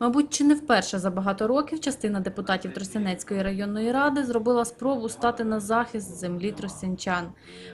Мабуть, чи не вперше за багато років частина депутатів Тростянецької районної ради зробила спробу стати на захист землі тростянчан.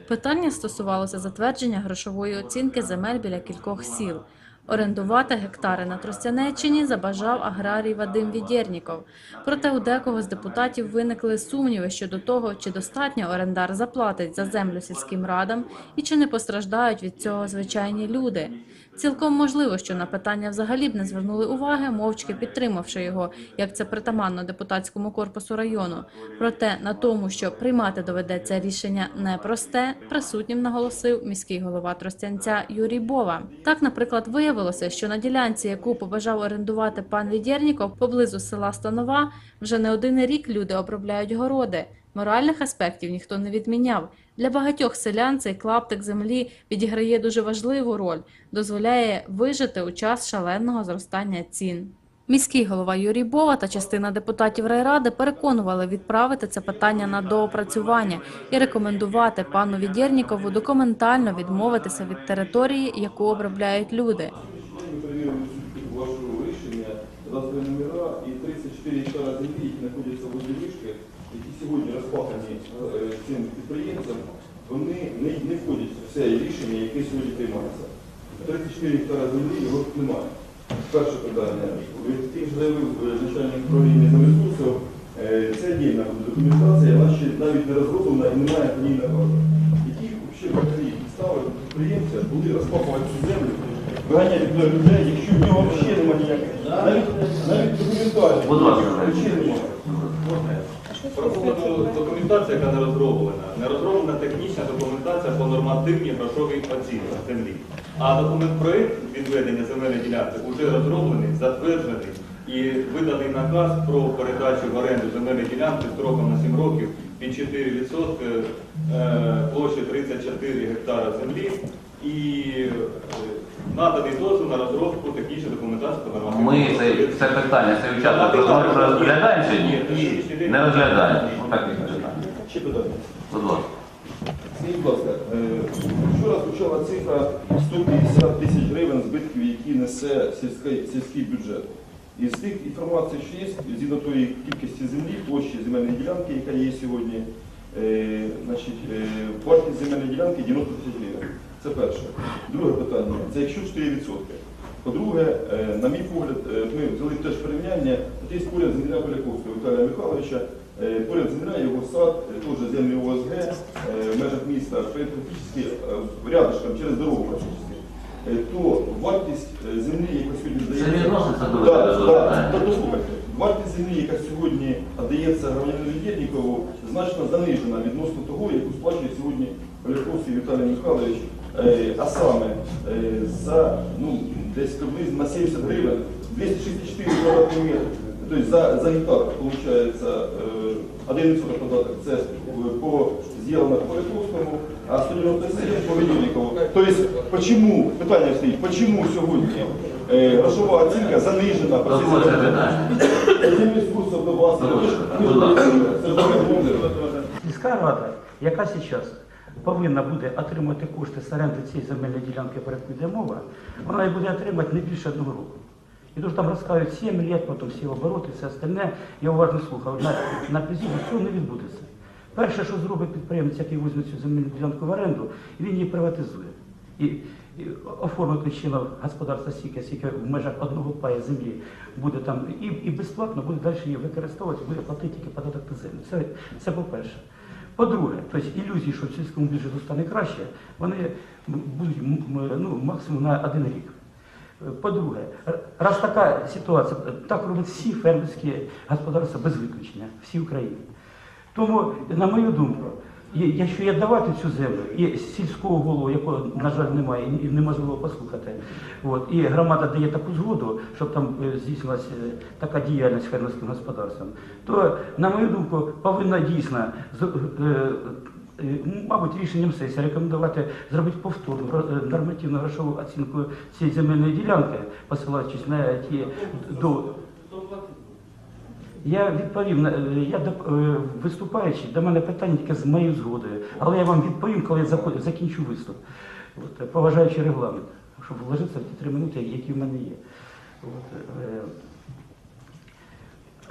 Питання стосувалося затвердження грошової оцінки земель біля кількох сіл. Орендувати гектари на Тростянеччині забажав аграрій Вадим Відєрніков. Проте у декого з депутатів виникли сумніви щодо того, чи достатньо орендар заплатить за землю сільським радам і чи не постраждають від цього звичайні люди. Цілком можливо, що на питання взагалі б не звернули уваги, мовчки підтримавши його, як це притаманно депутатському корпусу району. Проте на тому, що приймати доведеться рішення непросте, присутнім наголосив міський голова Тростянця Юрій Бова. Так, наприклад, виявилося, що на ділянці, яку побажав орендувати пан Відєрніков поблизу села Станова, вже не один рік люди обробляють городи. Моральних аспектів ніхто не відміняв. Для багатьох селян цей клаптик землі відіграє дуже важливу роль, дозволяє вижити у час шаленого зростання цін. Міський голова Юрій Бова та частина депутатів райради переконували відправити це питання на доопрацювання і рекомендувати пану Відєрнікову документально відмовитися від території, яку обробляють люди. Ми перевірили цю вашого рішення, кадастрові номера і 34 гектара землі, які знаходяться возле вишки, які сьогодні розпахані е, цим підприємцям, вони не, не входять в це рішення, яке сьогодні приймається. 34 гектара землі його немає. Перше питання. Від тих же заявив начальник управління землересурсів, е, це дільна документація, вона ще навіть не розроблена і немає по ній наказу. Які взагалі підстави підприємця були розпахувати цю землю, виганяти туди людей, якщо в нього взагалі немає ніяких, навіть, навіть документації, Будь ласка. Поводу документація, яка не розроблена. Не розроблена технічна документація по нормативній грошовій оцінці землі. А документ проєкт відведення земельної ділянки вже розроблений, затверджений і виданий наказ про передачу в оренду земельної ділянки строком на 7 років під 4% е, площі 34 гектара землі і е, наданий дозвіл на розробку технічної документації по нормативній Ми це, це питання, це участок розглядаємо розглядаємо сьогодні? Не розглядаємо. Ну так і питання. Ще питання. Будь ласка. Скажіть, будь ласка, е, вчора звучала цифра 150 тисяч гривень збитків, які несе сільський, сільський бюджет. Із тих інформацій, що є, згідно тої кількості землі, площі земельної ділянки, яка є сьогодні, е, значить, е, вартість земельної ділянки 90 тисяч гривень. Це перше. Друге питання, це якщо 4%. По-друге, е, на мій погляд, е, ми взяли теж порівняння, от є поряд земля Поляковського Віталія Михайловича, е, поряд земля, його сад, е, теж землі ОСГ, е, в межах міста, практично е, рядышком, через дорогу практично. Е, То вартість е, землі, яка сьогодні здається... вартість землі, яка сьогодні надається громадянину Єднікову, значно занижена відносно того, яку сплачує сьогодні Поляковський Віталій Михайлович, Е, а саме е, за ну, десь приблизно на 70 гривень, 264 квадратні метри, тобто за, за гектар виходить е, 1% податок, це е, по з'явленому Поляковському, а 197 по Ведюнікову. Тобто, почему, питання стоїть, почему сьогодні е, грошова оцінка занижена по Дозвольте питання. Землересурсів до вас. Сільська рада, яка зараз повинна буде отримати кошти з оренди цієї земельної ділянки, про яку йде мова, вона її буде отримати не більше одного року. І дуже там розказують 7 лет, потім всі обороти, все остальне. Я уважно слухав. На, на призі цього не відбудеться. Перше, що зробить підприємець, який візьме цю земельну ділянку в оренду, він її приватизує. І, і оформити чином господарства стільки, скільки в межах одного пая землі буде там і, і безплатно буде далі її використовувати, буде платити тільки податок на землю. Це, це по-перше. По-друге, тобто ілюзії, що в сільському бюджету стане краще, вони будуть ну, максимум на один рік. По-друге, раз така ситуація, так роблять всі фермерські господарства без виключення, всі в Україні. Тому, на мою думку, якщо є давати цю землю, і сільського голову, якого, на жаль, немає, і неможливо послухати, от, і громада дає таку згоду, щоб там е, здійснилася е, така діяльність фермерським господарством, то, на мою думку, повинна дійсно е, мабуть, рішенням сесії рекомендувати зробити повторну нормативну грошову оцінку цієї земельної ділянки, посилаючись на ті до Я відповів е, я доп- е, виступаючи, до мене питання тільки з моєю згодою. Але я вам відповім, коли я закінчу виступ. От, е, поважаючи регламент, щоб вложитися в ті три минути, які в мене є. От,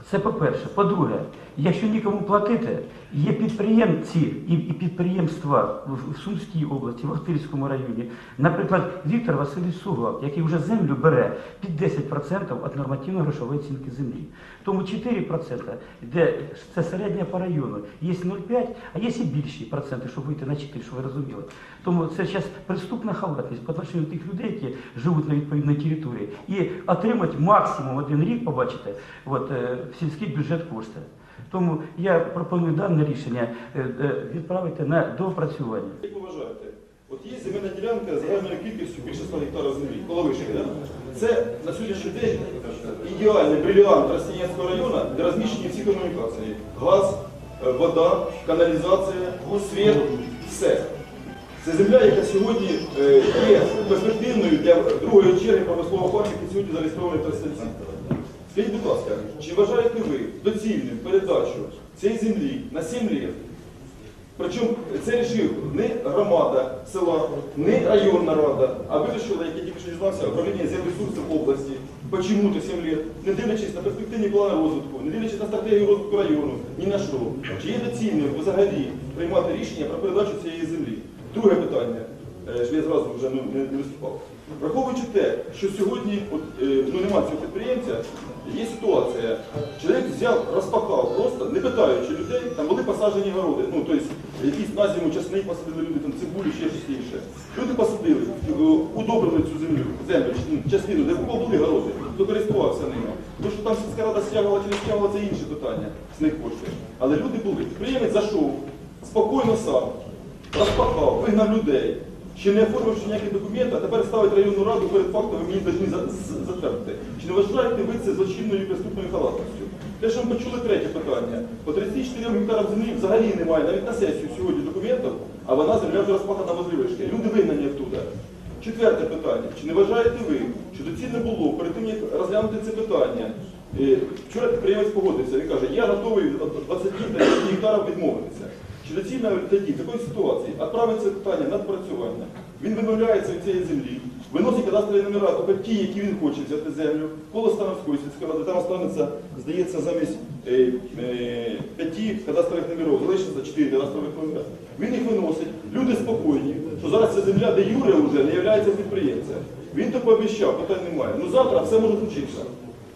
це по-перше. По-друге, якщо нікому платити, є підприємці і, підприємства в, Сумській області, в Охтирському районі. Наприклад, Віктор Васильович Суглак, який вже землю бере під 10% від нормативно-грошової оцінки землі. Тому 4%, де це середня по району, є 0,5, а є і більші проценти, щоб вийти на 4, щоб ви розуміли. Тому це зараз преступна халатність по отношенню тих людей, які живуть на відповідній території, і отримати максимум один рік, побачите, от, е, в сільський бюджет кошти. Тому я пропоную дане рішення е, е, відправити на доопрацювання. Як ви вважаєте, от є земельна ділянка з загальною кількістю більше 100 гектарів землі, Коловишки, да? Це на сьогоднішній день ідеальний бриліант Ростянського району, де розміщені всі комунікації. Газ, е, вода, каналізація, світ, все. Це земля, яка сьогодні є перспективною для другої черги промислового парку, який сьогодні зареєстрований в Тростянці. Скажіть, будь ласка, чи вважаєте ви доцільним передачу цієї землі на 7 років Причому це рішив не громада села, не районна рада, а вирішила, як я тільки що дізнався, управління земресурсів області. Почему-то 7 лет, не дивлячись на перспективні плани розвитку, не дивлячись на стратегію розвитку району, ні на що. Чи є доцільним взагалі приймати рішення про передачу цієї землі? Друге питання, е, що я зразу вже не виступав. Враховуючи те, що сьогодні от, е, ну, немає цього підприємця, є ситуація, чоловік взяв, розпахав просто, не питаючи людей, там були посаджені городи, ну тобто якісь на зиму часник посадили люди, там цибулю, ще щось інше. Люди посадили, е, удобрили цю землю, землю, ну, частину, де кого були городи, хто користувався ними. Тому що там сільська рада стягувала чи не стягувала, це інше питання з них кошти. Але люди були. Підприємець зайшов, спокійно сам, розпахав, вигнав людей. Ще не оформивши ніякі документи, а тепер ставить районну раду перед фактом, ви мені повинні затвердити. Чи не вважаєте ви це злочинною і преступною халатністю? Те, що ми почули третє питання. По 34 гектарам землі взагалі немає, навіть на сесію сьогодні документів, а вона земля вже розпахана возле вишки. Люди вигнані оттуда. Четверте питання. Чи не вважаєте ви, що доцільно було перед тим, як розглянути це питання? е, Вчора підприємець погодився, він каже, я готовий від 20 гектарів відмовитися. Доцільно тоді в ситуації відправити це питання на допрацювання? Він вимовляється від цієї землі, виносить кадастрові номера, тобто ті, які він хоче взяти землю, коло Становської сільської ради, там останеться, здається, замість е, е, п'яти кадастрових номерів, залишиться чотири кадастрових номера. Він їх виносить, люди спокійні, що зараз ця земля де Юре вже не є підприємцем. Він то пообіцяв, питань немає. Ну завтра все може случитися.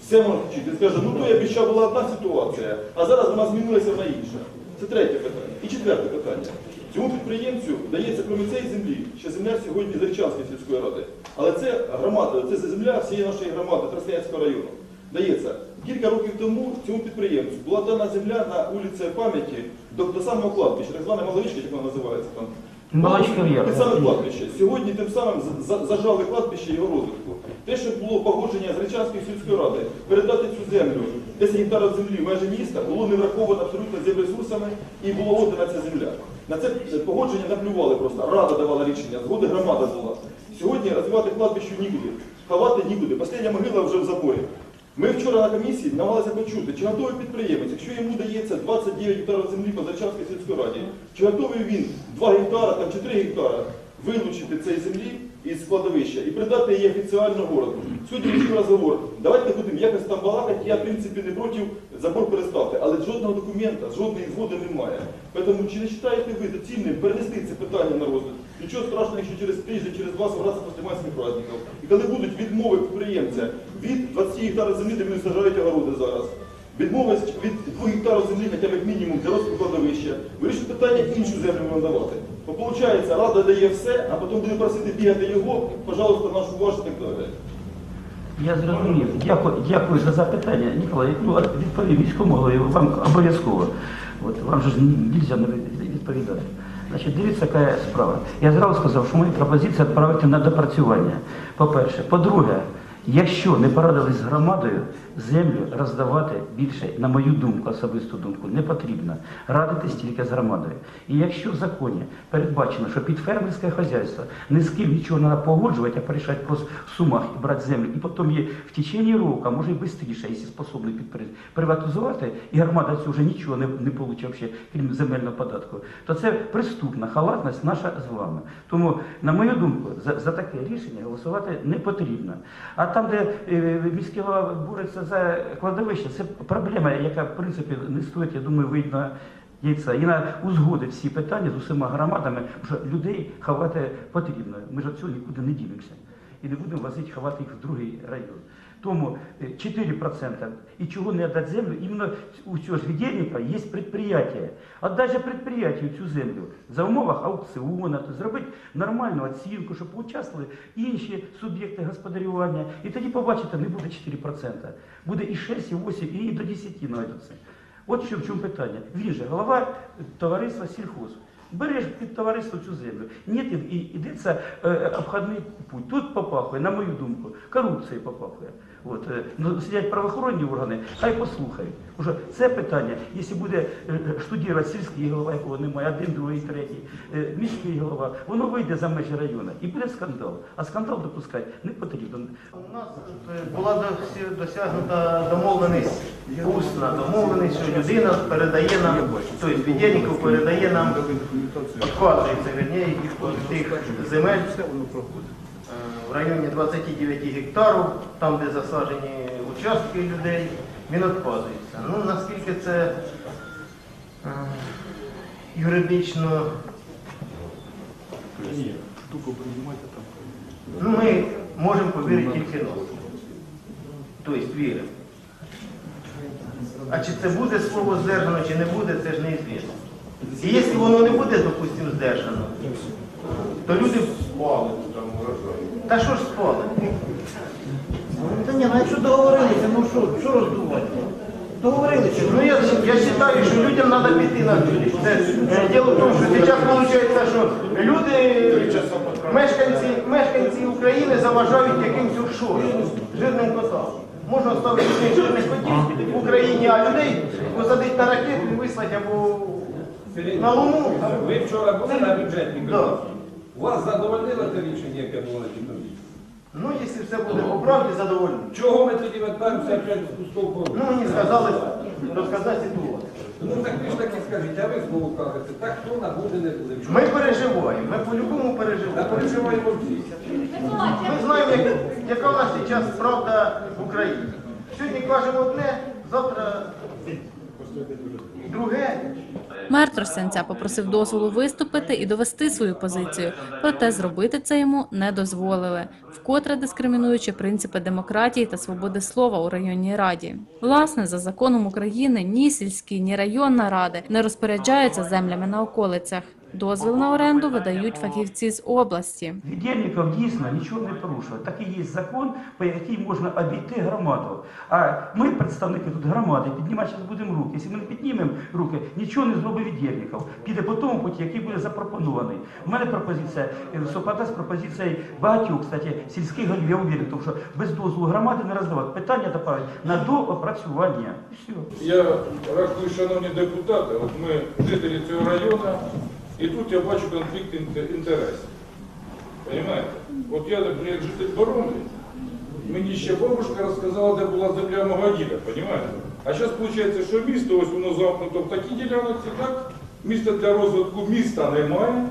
Все може вчити. Скаже, ну то я обіцяв була одна ситуація, а зараз вона змінилася на інша. Це третє питання. І четверте питання. Цьому підприємцю дається цієї землі, ще земля сьогодні Зерчанської сільської ради. Але це громада, це земля всієї нашої громади Тростянського району. Дається. Кілька років тому цьому підприємцю була дана земля на вулиці пам'яті до, до самого кладбища, так звана Маловичка, як вона називається там. Маловичка В'єр. Під саме кладбище. Сьогодні тим самим за- зажали кладбище його розвитку. Те, що було погодження з Речанської сільської ради, передати цю землю, 10 гектарів землі в межі міста, було не враховано абсолютно землересурсами і було отдана ця земля. На це погодження наплювали просто. Рада давала рішення, згоди громада була. Сьогодні розвивати кладбище нікуди, ховати нікуди. Остання могила вже в заборі. Ми вчора на комісії намагалися почути, чи готовий підприємець, якщо йому дається 29 гектарів землі по Зарчанській сільській раді, чи готовий він 2 гектара там, чи 3 гектара вилучити цієї землі із складовища і придати її офіціально городу. Сьогодні вийшов розговор. Давайте будемо якось там балакати, я в принципі не проти забор переставити, але жодного документа, жодної згоди немає. Тому чи не вважаєте ви доцільним перенести це питання на розгляд? Нічого страшного, якщо через тиждень, через два собратися після майських праздників. І коли будуть відмови підприємця від 20 гектарів землі, де вони сажають огороди зараз, відмови від 2 гектарів землі, хоча б як мінімум для розвитку кладовища, вирішити питання іншу землю вам давати. Бо виходить, рада дає все, а потім буде просити бігати його, пожалуйста, нашу вашу так далі. Я зрозумів. Дякую, дякую за запитання. Ніколай, ну, відповів міському голові, вам обов'язково. От, вам же ж не можна не від- відповідати. Значить, дивіться, яка справа. Я зразу сказав, що мої пропозиції відправити на допрацювання. По-перше. По-друге, якщо не порадились з громадою, землю роздавати більше, на мою думку, особисту думку, не потрібно. Радитись тільки з громадою. І якщо в законі передбачено, що під фермерське хазяйство ні з ким нічого не треба погоджувати, а порішати просто в сумах і брати землю, і потім її в течение року, а може і швидше, якщо способний підприємець, приватизувати, і громада цього вже нічого не, не получить, взагалі, крім земельного податку, то це преступна халатність наша з вами. Тому, на мою думку, за, за таке рішення голосувати не потрібно. А там, де е, міський голова бореться за кладовище, це проблема, яка в принципі не стоїть, я думаю, видно. Яйця. І на узгодить всі питання з усіма громадами, що людей ховати потрібно. Ми ж від цього нікуди не дінемося. І не будемо возити ховати їх в другий район. Тому е, 4% і чого не віддати землю, іменно у цього ж віддільника є. Отдай же підприємству цю землю за умовах аукціону, зробити нормальну оцінку, щоб участвували інші суб'єкти господарювання. І тоді побачите, не буде 4%. Буде і 6, і 8, і до 10 знайдуться. От що в чому питання. Він же голова товариства сільхоз. Береш під товариство цю землю. Ні, і йдеться е, обхідний путь. Тут попахує, на мою думку, корупція попахує. От, е, ну, сидять правоохоронні органи, хай послухають. Уже це питання, якщо буде е, штудувати сільський голова, якого немає, один, другий, третій, е, міський голова, воно вийде за межі району і буде скандал. А скандал допускати не потрібно. У нас е, була досягнута домовленість, усна домовленість, що людина передає нам, тобто віддільників передає нам, відказується, верніше, тих земель е, в районі 29 гектарів, там, де засаджені участки людей, він відказується. Ну, наскільки це е, юридично Ну, ми можемо повірити тільки носом. Тобто віримо. А чи це буде слово здержано, чи не буде, це ж неізвісно. І якщо воно не буде, допустимо, здержано, то люди там Та що ж спалить? Та ні, ну якщо договорилися, ну що, що роздувати? Договорилися. Ну я, я вважаю, що людям треба піти на. Це, е, діло в тому, що зараз виходить, що люди, мешканці, мешканці України заважають якимсь офшорам, жирним котам. Можна ставити жирних котів в Україні, а людей посадити на ракету і вислати або на Луну. Ви вчора були на бюджетній Да. комісії. Вас задовольнило це рішення, яке було на цій комісії? Ну, якщо все буде по правді, задовольні. Чого ми тоді вертаємося опять в пусту? Ну, мені сказали розказати ситуацію. Ну так ви ж таки скажіть, а ви знову кажете, так хто на буде не буде. Ми переживаємо, ми по-любому Та переживаємо. переживаємо всі. Ми знаємо, як, яка у нас зараз правда в Україні. Сьогодні кажемо одне, завтра друге. Мер Тростянця попросив дозволу виступити і довести свою позицію, проте зробити це йому не дозволили, вкотре дискримінуючи принципи демократії та свободи слова у районній раді. Власне, за законом України ні сільські, ні районна ради не розпоряджаються землями на околицях. Дозвіл на оренду видають фахівці з області. Віддільників дійсно нічого не порушує. Такий є закон, по який можна обійти громаду. А ми, представники тут громади, піднімати зараз будемо руки. Якщо ми не піднімемо руки, нічого не зробить віддільників. Піде по тому путі, який буде запропонований. У мене пропозиція е, совпадає з пропозицією багатьох, кстати, сільських голів, я уверен, тому що без дозволу громади не роздавати. Питання доправити на доопрацювання. Все. Я рахую, шановні депутати, от ми жителі цього району, і тут я бачу конфлікт інтересів. Понимаєте? От я, наприклад, як житель Боромлі, мені ще бабушка розказала, де була земля мого діда, понимаєте? А зараз виходить, що місто, ось воно замкнуто в такій ділянці, так? Міста для розвитку міста немає.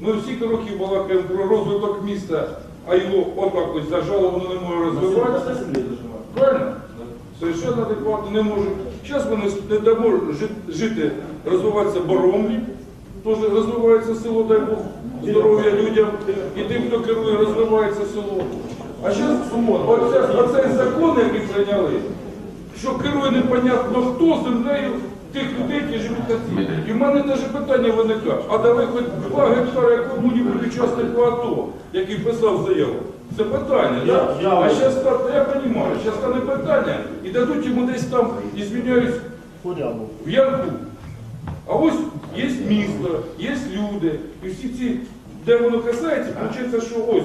Ми всі років балакаємо про розвиток міста, а його отак ось зажало, воно не може розвиватися. Правильно? Совершенно адекватно не можуть. Зараз вони не дамо жити, розвиватися Боромлі, теж розвивається село, дай Бог, здоров'я людям, і тим, хто керує, розвивається село. А зараз оце, оцей закон, який прийняли, що керує непонятно хто землею тих людей, які живуть на цій. І в мене навіть питання виникає, а дали хоч 2 гектари якому-небудь учаснику АТО, який писав заяву. Це питання, да? а зараз так, я розумію, зараз стане питання і дадуть йому десь там, і звільняють в Янку. А ось є місто, є люди, і всі ці, де воно касається, виходить, що ось,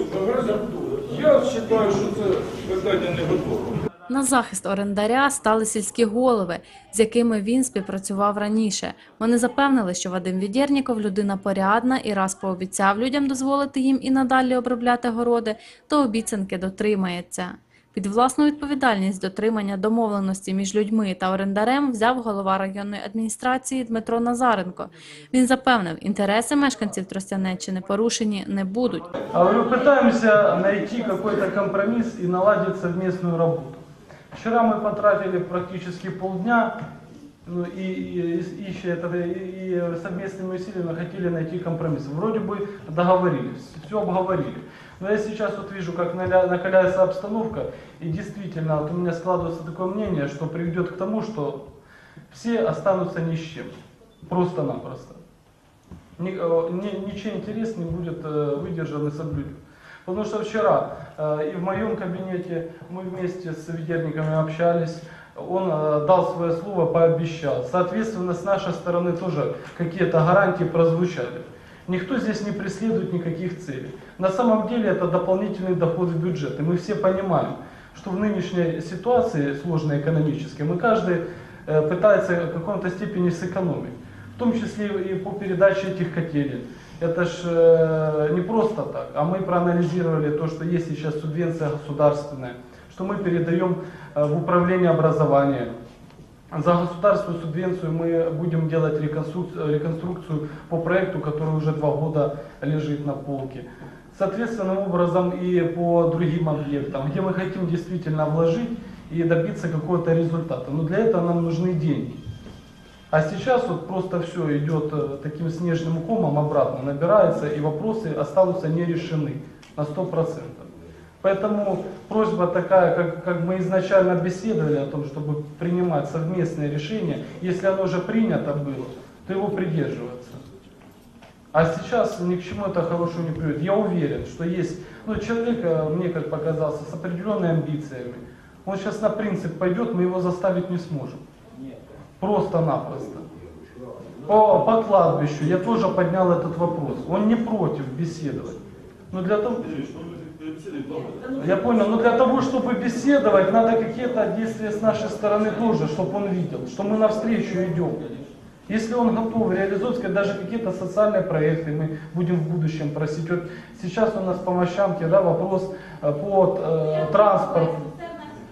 я вважаю, що це питання не готове. На захист орендаря стали сільські голови, з якими він співпрацював раніше. Вони запевнили, що Вадим Відєрніков людина порядна і раз пообіцяв людям дозволити їм і надалі обробляти городи, то обіцянки дотримається. Під власну відповідальність дотримання домовленості між людьми та орендарем взяв голова районної адміністрації Дмитро Назаренко. Він запевнив, інтереси мешканців Тростянеччини порушені не будуть. А говорю, пытаемся найти какой-то компромисс и наладить совместную работу. Вчера мы потратили практически полдня, ну, и, и, и, ища это, и, и совместными усилиями хотели найти компромисс. Вроде бы договорились, все обговорили. Но я сейчас вот вижу, как накаляется обстановка, и действительно вот у меня складывается такое мнение, что приведет к тому, что все останутся ни с чем. Просто-напросто. Э, ни- ничей интерес не будет э, выдержан и соблюден. Потому что вчера э, и в моем кабинете мы вместе с ведерниками общались, он дал свое слово, пообещал. Соответственно, с нашей стороны тоже какие-то гарантии прозвучали. Никто здесь не преследует никаких целей. На самом деле это дополнительный доход в бюджет. И мы все понимаем, что в нынешней ситуации сложной экономической мы каждый э, пытается в каком-то степени сэкономить. В том числе и по передаче этих котелей. Это ж э, не просто так, а мы проанализировали то, что есть сейчас субвенция государственная, что мы передаем э, в управление образования. За государственную субвенцию мы будем делать реконструкцию, реконструкцию по проекту, который уже два года лежит на полке. Соответственным образом и по другим объектам, где мы хотим действительно вложить и добиться какого-то результата. Но для этого нам нужны деньги. А сейчас вот просто все идет э, таким снежным комом обратно, набирается, и вопросы останутся не решены на 100%. Поэтому просьба такая, как, как мы изначально беседовали о том, чтобы принимать совместные решения, если оно уже принято было, то его придерживаться. А сейчас ни к чему это хорошему не приведет. Я уверен, что есть ну, человек, э, мне как показался, с определенными амбициями. Он сейчас на принцип пойдет, мы его заставить не сможем. Просто-напросто. По, по кладбищу я тоже поднял этот вопрос. Он не против беседовать. Но для того, я понял, но для того, чтобы беседовать, надо какие-то действия с нашей стороны тоже, чтобы он видел, что мы навстречу идем. Если он готов реализовать сказать, даже какие-то социальные проекты, мы будем в будущем просить. Вот сейчас у нас по Мощамке да, вопрос э, по э, транспорту.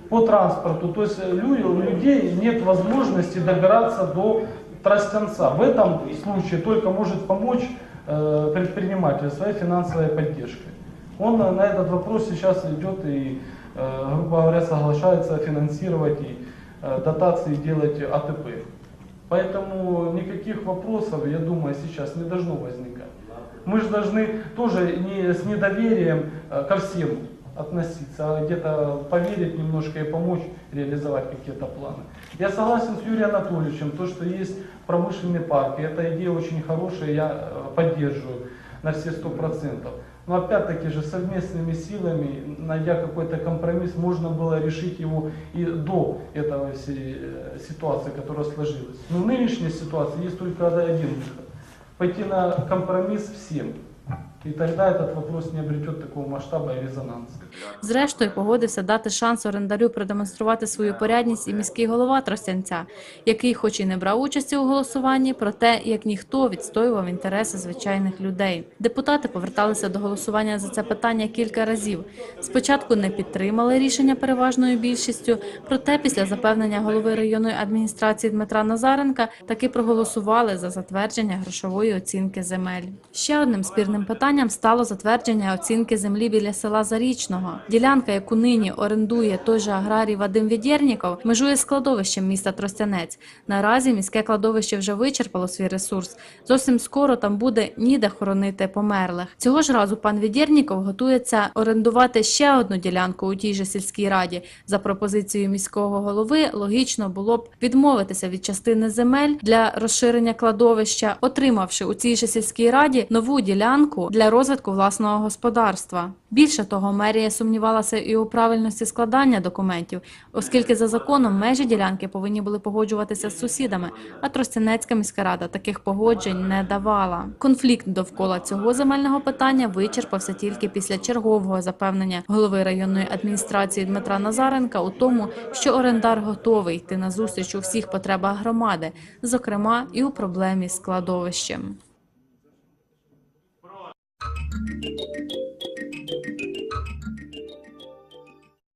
По транспорту. То есть э, лю- у людей нет возможности добираться до Тростянца. В этом случае только может помочь э, предприниматель своей финансовой поддержкой. Он на этот вопрос сейчас идет и, э, грубо говоря, соглашается финансировать и э, дотации делать АТП. Поэтому никаких вопросов, я думаю, сейчас не должно возникать. Мы же должны тоже не с недоверием э, ко всем относиться, а где-то поверить немножко и помочь реализовать какие-то планы. Я согласен с Юрием Анатольевичем, то, что есть промышленный парк, и эта идея очень хорошая, я э, поддерживаю на все сто процентов. Но опять-таки же совместными силами, найдя какой-то компромисс, можно было решить его и до этого всей э, ситуации, которая сложилась. Но в нынешней ситуации есть только один выход. Пойти на компромисс всем. И тогда этот вопрос не обретет такого масштаба и резонанса. Зрештою, погодився дати шанс орендарю продемонструвати свою порядність і міський голова Тростянця, який, хоч і не брав участі у голосуванні, проте як ніхто відстоював інтереси звичайних людей. Депутати поверталися до голосування за це питання кілька разів. Спочатку не підтримали рішення переважною більшістю, проте після запевнення голови районної адміністрації Дмитра Назаренка таки проголосували за затвердження грошової оцінки земель. Ще одним спірним питанням стало затвердження оцінки землі біля села Зарічного. Ділянка, яку нині орендує той же аграрій Вадим Відєрніков, межує з кладовищем міста Тростянець. Наразі міське кладовище вже вичерпало свій ресурс. Зовсім скоро там буде ніде хоронити померлих. Цього ж разу пан Відєрніков готується орендувати ще одну ділянку у тій же сільській раді. За пропозицією міського голови, логічно було б відмовитися від частини земель для розширення кладовища, отримавши у цій же сільській раді нову ділянку для для розвитку власного господарства. Більше того, мерія сумнівалася і у правильності складання документів, оскільки за законом межі ділянки повинні були погоджуватися з сусідами, а Тростянецька міська рада таких погоджень не давала. Конфлікт довкола цього земельного питання вичерпався тільки після чергового запевнення голови районної адміністрації Дмитра Назаренка у тому, що орендар готовий йти на зустріч у всіх потребах громади, зокрема і у проблемі з складовищем. Thank you.